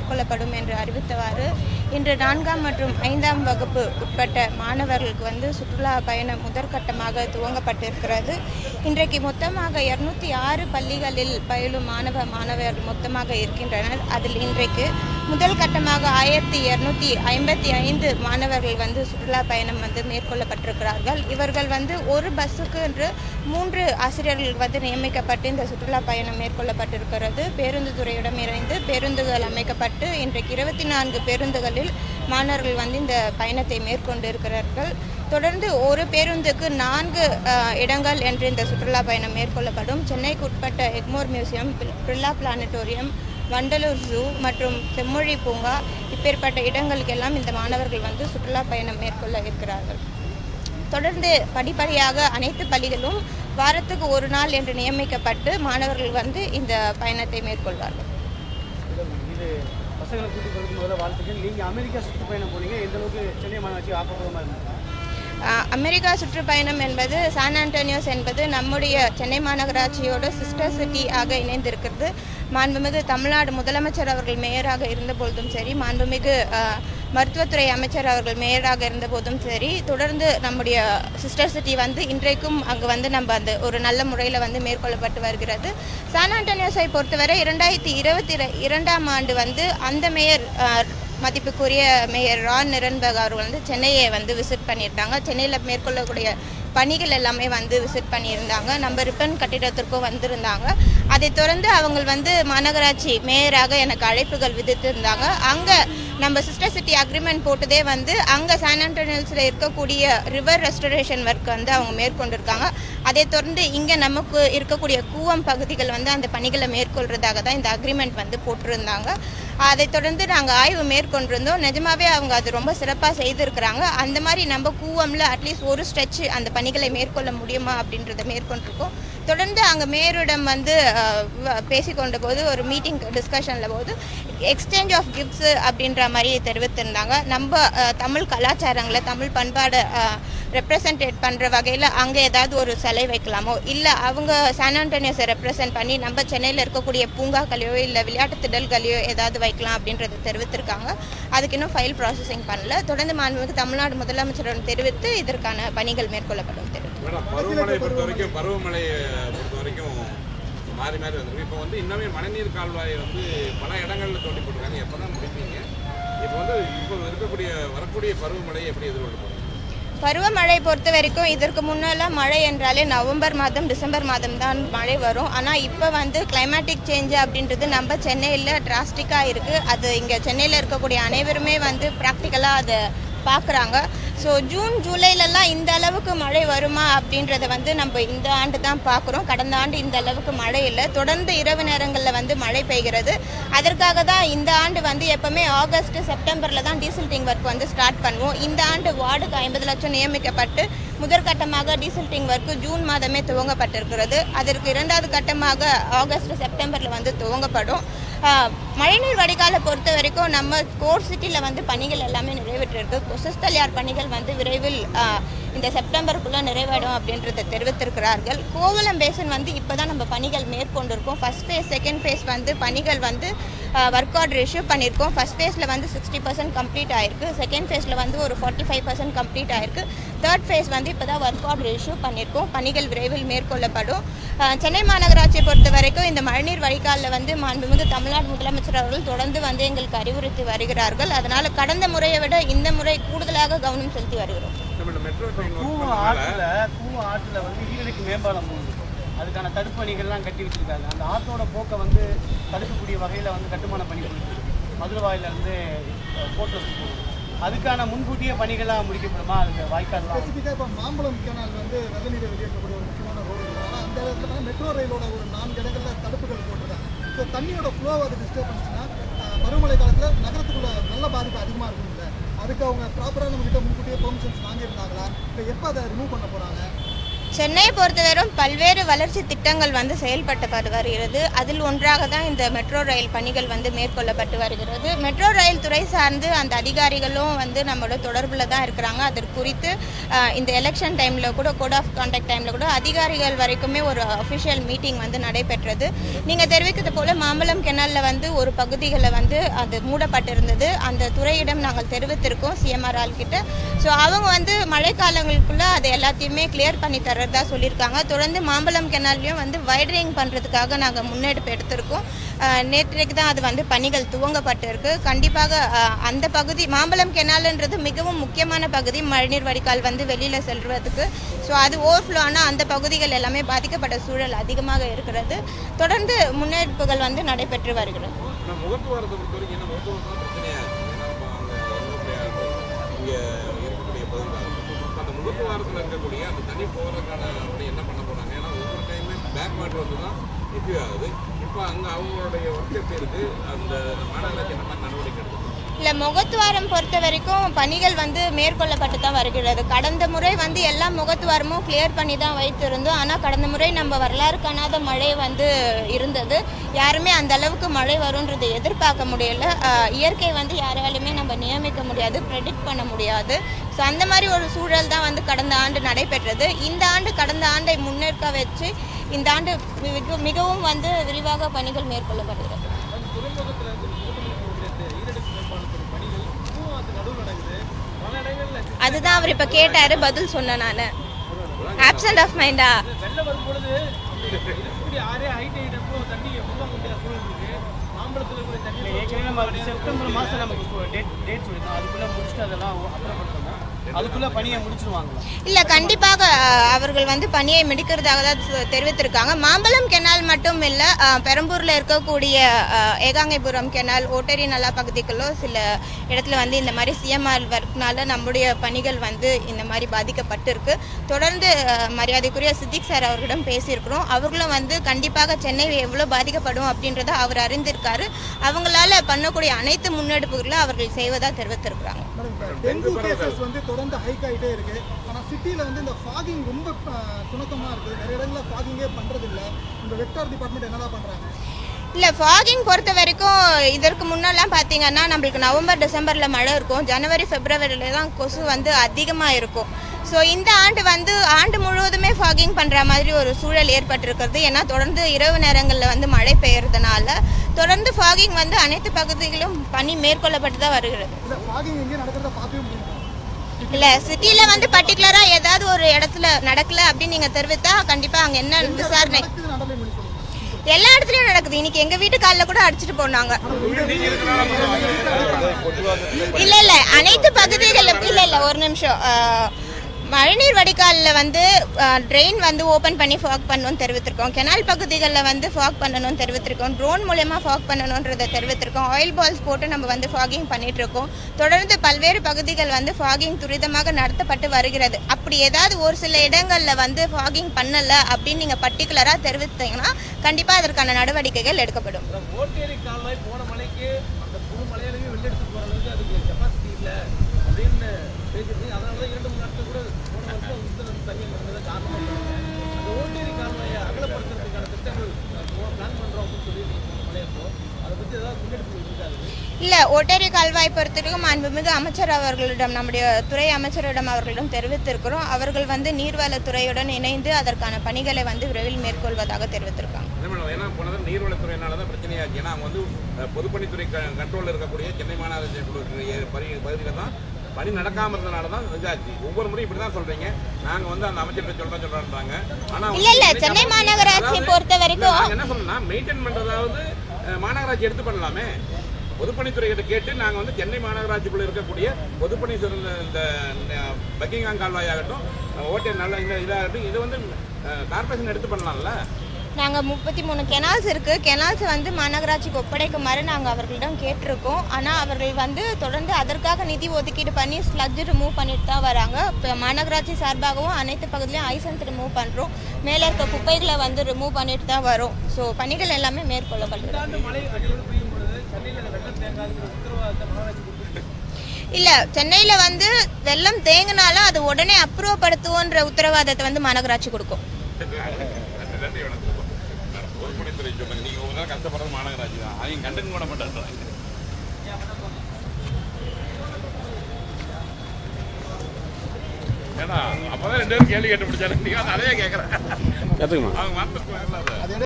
மேற்கொள்ளப்படும் என்று அறிவித்தவாறு இன்று நான்காம் மற்றும் ஐந்தாம் வகுப்பு உட்பட்ட மாணவர்களுக்கு வந்து சுற்றுலா பயணம் முதற்கட்டமாக துவங்கப்பட்டிருக்கிறது. இன்றைக்கு மொத்தமாக இருநூத்தி ஆறு பள்ளிகளில் பயிலும் மாணவ மாணவர்கள் மொத்தமாக இருக்கின்றனர். அதில் இன்றைக்கு முதல் கட்டமாக ஆயிரத்தி இருநூத்தி ஐம்பத்தி ஐந்து மாணவர்கள் வந்து சுற்றுலா பயணம் வந்து மேற்கொள்ளப்பட்டிருக்கிறார்கள். இவர்கள் வந்து ஒரு பஸ்ஸுக்கு என்று மூன்று ஆசிரியர்கள் வந்து நியமிக்கப்பட்டு இந்த சுற்றுலா பயணம் மேற்கொள்ளப்பட்டிருக்கிறது. பேருந்து துறையிடம் இணைந்து பேருந்துகள் அமைக்கப்பட்டு இன்றைக்கு இருபத்தி நான்கு பேருந்துகளில் மாணவர்கள் வந்து இந்த பயணத்தை மேற்கொண்டு இருக்கிறார்கள் தொடர்ந்து ஒரு பேருந்துக்கு நான்கு இடங்கள் என்று இந்த சுற்றுலா பயணம் மேற்கொள்ளப்படும். சென்னைக்கு உட்பட்ட Egmore museum Birla planetarium Vandalur zoo மற்றும் செம்மொழி பூங்கா இப்பேற்பட்ட இடங்களுக்கெல்லாம் இந்த மாணவர்கள் வந்து சுற்றுலா பயணம் மேற்கொள்ள இருக்கிறார்கள். தொடர்ந்து படிப்படியாக அனைத்து பள்ளிகளும் வாரத்துக்கு ஒரு நாள் என்று நியமிக்கப்பட்டு மாணவர்கள் வந்து இந்த பயணத்தை மேற்கொள்வார்கள். இது பசங்களை கூட்டிட்டு முதல்ல வாழ்த்துக்கள். நீங்கள் அமெரிக்கா சுற்றுப்பயணம் போனீங்க. எந்த அளவுக்கு சென்னை மாநகராட்சி ஆக்கப்பூர்வமாக இருந்துச்சா? அமெரிக்கா சுற்றுப்பயணம் என்பது சான் ஆண்டோனியோஸ் என்பது நம்முடைய சென்னை மாநகராட்சியோட சிஸ்டர் சிட்டி ஆக இணைந்திருக்கிறது. மாண்புமிகு தமிழ்நாடு முதலமைச்சர் அவர்கள் மேயராக இருந்தபொழுதும் சரி மாண்புமிகு மருத்துவத்துறை அமைச்சர் அவர்கள் மேயராக இருந்தபோதும் சரி தொடர்ந்து நம்முடைய சிஸ்டர் சிட்டி வந்து இன்றைக்கும் அங்கு வந்து நம்ம அந்த ஒரு நல்ல முறையில் வந்து மேற்கொள்ளப்பட்டு வருகிறது. சான் ஆண்டோனியோஸை பொறுத்தவரை இரண்டாயிரத்தி இருபத்தி இரண்டாம் ஆண்டு வந்து அந்த மேயர் மதிப்புக்குரிய மேயர் ரான் நிரன்பக் அவர்கள் வந்து சென்னையை வந்து விசிட் பண்ணியிருந்தாங்க சென்னையில் மேற்கொள்ளக்கூடிய பணிகள் எல்லாமே வந்து விசிட் பண்ணியிருந்தாங்க. நம்ம ரிப்பன் கட்டிடத்திற்கும் வந்திருந்தாங்க. அதை தொடர்ந்து அவங்க வந்து மாநகராட்சி மேயராக எனக்கு அழைப்புகள் விதித்திருந்தாங்க. அங்கே நம்ம சிஸ்டர் சிட்டி அக்ரிமெண்ட் போட்டதே வந்து அங்கே சான் ஆண்டோனியல்ஸில் இருக்கக்கூடிய ரிவர் ரெஸ்டரேஷன் ஒர்க் வந்து அவங்க மேற்கொண்டிருக்காங்க. அதைத் தொடர்ந்து இங்கே நமக்கு இருக்கக்கூடிய கூவம் பகுதிகள் வந்து அந்த பணிகளை மேற்கொள்றதாக தான் இந்த அக்ரிமெண்ட் வந்து போட்டிருந்தாங்க. அதை தொடர்ந்து நாங்கள் ஆய்வு மேற்கொண்டிருந்தோம். நிஜமாவே அவங்க அது ரொம்ப சிறப்பாக செய்திருக்கிறாங்க. அந்த மாதிரி நம்ம கூவமில் அட்லீஸ்ட் ஒரு ஸ்ட்ரெச் அந்த பணிகளை மேற்கொள்ள முடியுமா அப்படின்றத மேற்கொண்டிருக்கோம். தொடர்ந்து அங்கே மேயரிடம் வந்து பேசிக்கொண்ட போது ஒரு மீட்டிங் டிஸ்கஷனில் போது எக்ஸ்சேஞ்ச் ஆஃப் கிஃப்ட்ஸ் அப்படின்ற மாதிரி தெரிவித்திருந்தாங்க. நம்ம தமிழ் கலாச்சாரங்களை தமிழ் பண்பாடை ரெப்ரசன்டேட் பண்ணுற வகையில் அங்கே ஏதாவது ஒரு சிலை வைக்கலாமோ? இல்லை அவங்க சான் ஆண்டோனியோஸை ரெப்ரசன்ட் பண்ணி நம்ம சென்னையில் இருக்கக்கூடிய பூங்காக்களையோ இல்லை விளையாட்டு திடல்களையோ ஏதாவது வைக்கலாம் அப்படின்றத தெரிவித்திருக்காங்க. அதுக்கு இன்னும் ஃபைல் ப்ராசஸிங் பண்ணல. தொடர்ந்து மாண்புமிகு தமிழ்நாடு முதலமைச்சருடன் தெரிவித்து இதற்கான பணிகள் மேற்கொள்ளப்படும் தெரிவித்து மாறி மாறி இப்போ வந்து இன்னமே மழைநீர் வந்து பல தோண்டி எப்போ தான் முடிப்பீங்க? இப்போ வந்து இப்போ இருக்கக்கூடிய வரக்கூடிய பருவமழையை எப்படி எதிர்கொள்ள பருவமழை பொறுத்த வரைக்கும் இதற்கு முன்னெல்லாம் மழை என்றாலே நவம்பர் மாதம் டிசம்பர் மாதம் தான் மழை வரும். ஆனால் இப்போ வந்து கிளைமேட்டிக் சேஞ்ச் அப்படின்றது நம்ம சென்னையில் டிராஸ்டிக்காக இருக்குது அது இங்கே சென்னையில் இருக்கக்கூடிய அனைவருமே வந்து ப்ராக்டிக்கலாக அதை பார்க்குறாங்க. ஸோ ஜூன் ஜூலைலலாம் இந்த அளவுக்கு மழை வருமா அப்படின்றத வந்து நம்ம இந்த ஆண்டு தான் பார்க்குறோம். கடந்த ஆண்டு இந்த அளவுக்கு மழை இல்லை. தொடர்ந்து இரவு நேரங்களில் வந்து மழை பெய்கிறது. அதற்காக தான் இந்த ஆண்டு வந்து எப்போவுமே ஆகஸ்ட் செப்டம்பரில் தான் டீசல் டிங் ஒர்க் வந்து ஸ்டார்ட் பண்ணுவோம். இந்த ஆண்டு வார்டுக்கு ஐம்பது லட்சம் நியமிக்கப்பட்டு முதற்கட்டமாக டீசல்டிங் ஒர்க்கு ஜூன் மாதமே துவங்கப்பட்டிருக்கிறது. அதற்கு இரண்டாவது கட்டமாக ஆகஸ்ட் செப்டம்பரில் வந்து துவங்கப்படும். மழைநீர் வடிகாலை பொறுத்த வரைக்கும் நம்ம கோர் சிட்டியில் வந்து பணிகள் எல்லாமே நிறைவேற்றிருக்கு. கொசஸ்தலியார் பணிகள் வந்து விரைவில் இந்த செப்டம்பருக்குள்ளே நிறைவேறும் அப்படின்றத தெரிவித்திருக்கிறார்கள். கோவலம் பேசன் வந்து இப்போ தான் நம்ம பணிகள் மேற்கொண்டிருக்கோம். ஃபர்ஸ்ட் ஃபேஸ் செகண்ட் ஃபேஸ் வந்து பணிகள் வந்து ஒர்க் ஆர்டர் இஷ்யூ பண்ணியிருக்கோம் ஃபர்ஸ்ட் ஃபேஸில் வந்து சிக்ஸ்டி பர்சன்ட் கம்ப்ளீட் ஆயிருக்கு. செகண்ட் ஃபேஸில் வந்து ஒரு ஃபார்ட்டி ஃபைவ் பர்சன்ட் கம்ப்ளீட் ஆயிருக்கு. தேர்ட் ஃபேஸ் வந்து இப்போ தான் ஒர்க் ஆர்டர் இஷ்யூ பண்ணியிருக்கோம் பணிகள் விரைவில் மேற்கொள்ளப்படும். அஹ், சென்னை மாநகராட்சியை பொறுத்த வரைக்கும் இந்த மழைநீர் வடிகாலில் வந்து மாண்புமிகு தமிழ்நாடு முதலமைச்சர் அவர்கள் தொடர்ந்து வந்து எங்களுக்கு அறிவுறுத்தி வருகிறார்கள். அதனால் கடந்த முறையை விட இந்த முறை கூடுதலாக கவனம் செலுத்தி வருகிறோம். மெட்ரோ ட்ரெயின் ஆற்றுல வந்து ஈரடிக்கு மேம்பாலம் போகுது அதுக்கான தடுப்பணிகள்லாம் கட்டி வச்சிருக்காங்க. அந்த ஆற்றோட போக்கை வந்து தடுக்கக்கூடிய வகையில் வந்து கட்டுமான பணி போயிட்டு மதுரவாயிலிருந்து போட்டு போகுது. அதுக்கான முன்கூட்டியே பணிகள்லாம் முடிக்கப்படுமா? அதுக்கு வாய்க்கால் ஸ்பெசிஃபிக்காக இப்போ மாம்பழம் கேனால் வந்து வெள்ள வெளியேற்றக்கூடிய ஒரு முக்கியமான ரோடு ஆனால் அந்த இடத்துல மெட்ரோ ரயிலோட ஒரு நான்கு இடங்களில் தடுப்புகள் போட்டிருக்காங்க. ஸோ தண்ணியோட ஃப்ளோ அது டிஸ்டர்ப் பண்ணுச்சுன்னா மறுமலை காலத்தில் நகரத்துக்குள்ள நல்ல பாதிப்பு அதிகமாக இருக்கும்ல. அதுக்கு அவங்க ப்ராப்பராக நம்மகிட்ட முன்கூட்டியே பெர்மிஷன்ஸ் வாங்கியிருந்தாங்களா? இப்போ எப்போ அதை ரிமூவ் பண்ண போகிறாங்க சென்னையை பொறுத்தவரைக்கும் பல்வேறு வளர்ச்சி திட்டங்கள் வந்து செயல்பட்டு வருகிறது. அதில் ஒன்றாக தான் இந்த மெட்ரோ ரயில் பணிகள் வந்து மேற்கொள்ளப்பட்டு வருகிறது. மெட்ரோ ரயில் துறை சார்ந்து அந்த அதிகாரிகளும் வந்து நம்மளோட தொடர்பில் தான் இருக்கிறாங்க. அது குறித்து இந்த எலெக்ஷன் டைமில் கூட கோட் ஆஃப் கான்டாக்ட் டைமில் கூட அதிகாரிகள் வரைக்குமே ஒரு அஃபிஷியல் மீட்டிங் வந்து நடைபெற்றது. நீங்கள் தெரிவிக்கிறது போல மாம்பழம் கிணலில் வந்து ஒரு பகுதிகளை வந்து அது மூடப்பட்டிருந்தது. அந்த துறையிடம் நாங்கள் தெரிவித்திருக்கோம் சிஎம்ஆர் ஆள்கிட்ட ஸோ அவங்க வந்து மழைக்காலங்களுக்குள்ளே அதை எல்லாத்தையுமே கிளியர் பண்ணி வர்றதா சொல்லியிருக்காங்க. தொடர்ந்து மாம்பழம் கெனால்லையும் வந்து வைடரிங் பண்ணுறதுக்காக நாங்கள் முன்னெடுப்பு எடுத்திருக்கோம். நேற்றைக்கு தான் அது வந்து பணிகள் துவங்கப்பட்டிருக்கு. கண்டிப்பாக அந்த பகுதி மாம்பழம் கெனால்ன்றது மிகவும் முக்கியமான பகுதி. மழைநீர் வடிகால் வந்து வெளியில் செல்வதுக்கு ஸோ அது ஓவர்ஃப்ளோ ஆனால் அந்த பகுதிகள் எல்லாமே பாதிக்கப்பட்ட சூழல் அதிகமாக இருக்கிறது. தொடர்ந்து முன்னெடுப்புகள் வந்து நடைபெற்று வருகிறது. முகத்துவாரத்தை பொறுத்த வரைக்கும் என்ன முகத்துவாரம் பிரச்சனையாக ஏன்னா இங்கே முகத்துவாரத்தில் இருக்கக்கூடிய அந்த தண்ணி போகிறதுக்கான அப்படி என்ன பண்ண போகிறாங்க ஏன்னா ஒவ்வொரு டைமே பேக் வாட்டர் வந்து தான் இஷ்யூ ஆகுது. இப்போ அங்கே அவங்களுடைய ஒர்க் எப்படி இருக்குது அந்த மாநகராட்சி என்ன மாதிரி நடவடிக்கை இல்லை முகத்துவாரம் பொறுத்த வரைக்கும் பணிகள் வந்து மேற்கொள்ளப்பட்டு தான் வருகிறது. கடந்த முறை வந்து எல்லா முகத்துவாரமும் கிளியர் பண்ணி தான் வைத்திருந்தோம். ஆனால் கடந்த முறை நம்ம வரலாறு காணாத மழை வந்து இருந்தது. யாருமே அந்த அளவுக்கு மழை வரும்ன்றது எதிர்பார்க்க முடியல. இயற்கை வந்து யாராலுமே நம்ம நியமிக்க முடியாது ப்ரெடிக்ட் பண்ண முடியாது. ஸோ அந்த மாதிரி ஒரு சூழல் தான் வந்து கடந்த ஆண்டு நடைபெற்றது. இந்த ஆண்டு கடந்த ஆண்டை முன்னேற்க வச்சு இந்த ஆண்டு மிக- மிகவும் வந்து விரிவாக பணிகள் மேற்கொள்ளப்படுகிறது. அதுதான் அவர் இப்போ கேட்டாரு பதில் சொன்னேன் நான். ஆப்சண்ட் ஆஃப் மைண்டா வெள்ளம் வரும்பொழுது இருக்கக்கூடிய ஆறே ஹைட் தண்ணி முக முடியாத சூழல் இருக்கு மாம்பழத்தில் இருக்கக்கூடிய தண்ணி ஏற்கனவே நம்ம செப்டம்பர் மாதம் நமக்கு டேட் டேட் சொல்லியிருந்தோம். அதுக்குள்ளே முடிச்சுட்டு அதெல்லாம் அப்புறப்படுத்தணும் இல்லை கண்டிப்பாக அவர்கள் வந்து பணியை முடிக்கிறதாக தான் தெரிவித்திருக்காங்க. மாம்பழம் கெனால் மட்டும் இல்லை பெரம்பூரில் இருக்கக்கூடிய ஏகாங்கைபுரம் கெனால் ஓட்டரி நல்லா பகுதிகளோ சில இடத்துல வந்து இந்த மாதிரி சிஎம்ஆர் ஒர்க்னால நம்முடைய பணிகள் வந்து இந்த மாதிரி பாதிக்கப்பட்டிருக்கு. தொடர்ந்து மரியாதைக்குரிய சித்திக் சார் அவர்களிடம் பேசியிருக்கிறோம். அவர்களும் வந்து கண்டிப்பாக சென்னை எவ்வளோ பாதிக்கப்படும் அப்படின்றத அவர் அறிந்திருக்காரு. அவங்களால பண்ணக்கூடிய அனைத்து முன்னெடுப்புகளும் அவர்கள் செய்வதாக தெரிவித்திருக்கிறாங்க. டெங்கு கேசஸ் வந்து தொடர்ந்து ஹைக் ஆகிட்டே இருக்கு. ஆனால் சிட்டியில் வந்து இந்த ஃபாகிங் ரொம்ப சுணக்கமாக இருக்குது. நிறைய இடங்களில் ஃபாகிங்கே பண்ணுறது இல்லை இந்த வெக்டார் டிபார்ட்மெண்ட் என்னதான் பண்ணுறாங்க இல்லை ஃபாகிங் பொறுத்த வரைக்கும் இதற்கு முன்னெல்லாம் பார்த்தீங்கன்னா நம்மளுக்கு நவம்பர் டிசம்பரில் மழை இருக்கும். ஜனவரி பிப்ரவரியில் தான் கொசு வந்து அதிகமாக இருக்கும். ஸோ இந்த ஆண்டு வந்து ஆண்டு முழுவதுமே ஃபாகிங் பண்ணுற மாதிரி ஒரு சூழல் ஏற்பட்டிருக்கிறது. ஏன்னா தொடர்ந்து இரவு நேரங்களில் வந்து மழை பெய்யறதுனால தொடர்ந்து ஃபாகிங் வந்து அனைத்து பகுதிகளிலும் பணி மேற்கொள்ளப்பட்டு தான் வருகிறது. இல்லை சிட்டியில் வந்து பர்டிகுலராக ஏதாவது ஒரு இடத்துல நடக்கல அப்படின்னு நீங்கள் தெரிவித்தா கண்டிப்பாக அங்கே என்ன விசாரணை? எல்லா இடத்துலையும் நடக்குது. இன்னைக்கு எங்கள் வீட்டு காலில் கூட அடிச்சிட்டு போனாங்க. இல்ல இல்ல அனைத்து பகுதிகளிலும் இல்ல இல்ல ஒரு நிமிஷம். மழைநீர் வடிகாலில் வந்து ட்ரெயின் வந்து ஓப்பன் பண்ணி ஃபாக் பண்ணணும்னு தெரிவித்திருக்கோம். கெனால் பகுதிகளில் வந்து ஃபாக் பண்ணணும்னு தெரிவித்திருக்கோம். ட்ரோன் மூலயமா ஃபாக் பண்ணணுன்றதை தெரிவித்திருக்கோம். ஆயில் பால்ஸ் போட்டு நம்ம வந்து ஃபாகிங் பண்ணிகிட்ருக்கோம் தொடர்ந்து பல்வேறு பகுதிகள் வந்து ஃபாகிங் துரிதமாக நடத்தப்பட்டு வருகிறது. அப்படி ஏதாவது ஒரு சில இடங்களில் வந்து ஃபாகிங் பண்ணலை அப்படின்னு நீங்கள் பர்டிகுலராக தெரிவித்தீங்கன்னா கண்டிப்பாக அதற்கான நடவடிக்கைகள் எடுக்கப்படும். அதனால தான் போன மலைக்கு அந்த புது மலையிலேயே வெளியெடுத்து போகிற அளவுக்கு அதுக்கு கெப்பாசிட்டி இல்லை அப்படின்னு பேசிட்டு அதனால தான் இரண்டு மூணு நாட்கள் கூட போன வருஷம் உத்தரவு தண்ணி வந்ததை காரணமாக சொன்னாங்க. அந்த ஓட்டேரி கால்வாயை அகலப்படுத்துறதுக்கான திட்டங்கள் பிளான் பண்ணுறோம் அப்படின்னு சொல்லி மலையப்போ அதை பற்றி ஏதாவது முன்னெடுப்பு இருக்காது இல்லை ஒட்டேரி கால்வாய் பொறுத்தவரைக்கும் மாண்புமிகு அமைச்சர் அவர்களிடம் நம்முடைய துறை அமைச்சரிடம் அவர்களிடம் தெரிவித்திருக்கிறோம். அவர்கள் வந்து நீர்வளத்துறையுடன் இணைந்து அதற்கான பணிகளை வந்து விரைவில் மேற்கொள்வதாக தெரிவித்திருக்காங்க. ஏன்னா போன தடவை நீர்வளத்துறையினால தான் பிரச்சனையாச்சு. ஏன்னா அவங்க வந்து பொதுப்பணித்துறை கண்ட்ரோலில் இருக்கக்கூடிய சென்னை மாநகராட்சி பகுதியில் தான் பணி நடக்காம இருந்தனால தான் இதாச்சு. ஒவ்வொரு முறையும் இப்படி தான் சொல்றீங்க. நாங்க வந்து அந்த அமைச்சர்கிட்ட சொல்றோம் சொல்றாங்க ஆனா இல்ல, இல்ல, சென்னை மாநகராட்சி பொறுத்த வரைக்கும்- என்ன சொல்லணும்னா மெயின்டைன் பண்றதாவது மாநகராட்சி எடுத்து பண்ணலாமே. பொதுப்பணித்துறை கிட்ட கேட்டு நாங்க வந்து சென்னை மாநகராட்சிக்குள்ள இருக்கக்கூடிய பொதுப்பணி சிறந்த இந்த பக்கிங்காம் கால்வாய் ஆகட்டும் ஓட்டை நல்ல இந்த இதாகட்டும் இது வந்து கார்பரேஷன் எடுத்து பண்ணலாம்ல? நாங்கள் முப்பத்தி மூணு கெனால்ஸ் இருக்குது கெனால்ஸ் வந்து மாநகராட்சிக்கு ஒப்படைக்குமாறு நாங்கள் அவர்களிடம் கேட்டிருக்கோம். ஆனால் அவர்கள் வந்து தொடர்ந்து அதற்காக நிதி ஒதுக்கீடு பண்ணி ஸ்லட்ஜ் ரிமூவ் பண்ணிட்டு தான் வராங்க. இப்போ மாநகராட்சி சார்பாகவும் அனைத்து பகுதியிலையும் ஐசன்ஸ் ரிமூவ் பண்ணுறோம் மேலே இருக்க குப்பைகளை வந்து ரிமூவ் பண்ணிட்டு தான் வரும். ஸோ பணிகள் எல்லாமே மேற்கொள்ளப்படுகிறது இல்லை சென்னையில் வந்து வெள்ளம் தேங்கினாலும் அது உடனே அப்ரூவ் படுத்துவோன்ற உத்தரவாதத்தை வந்து மாநகராட்சி கொடுக்கும். ஏன்னா அப்பதான் ரெண்டு பேரும் கேள்வி கேட்டு பிடிச்சாரு நீங்க அதையே கேட்கறேன் அவங்க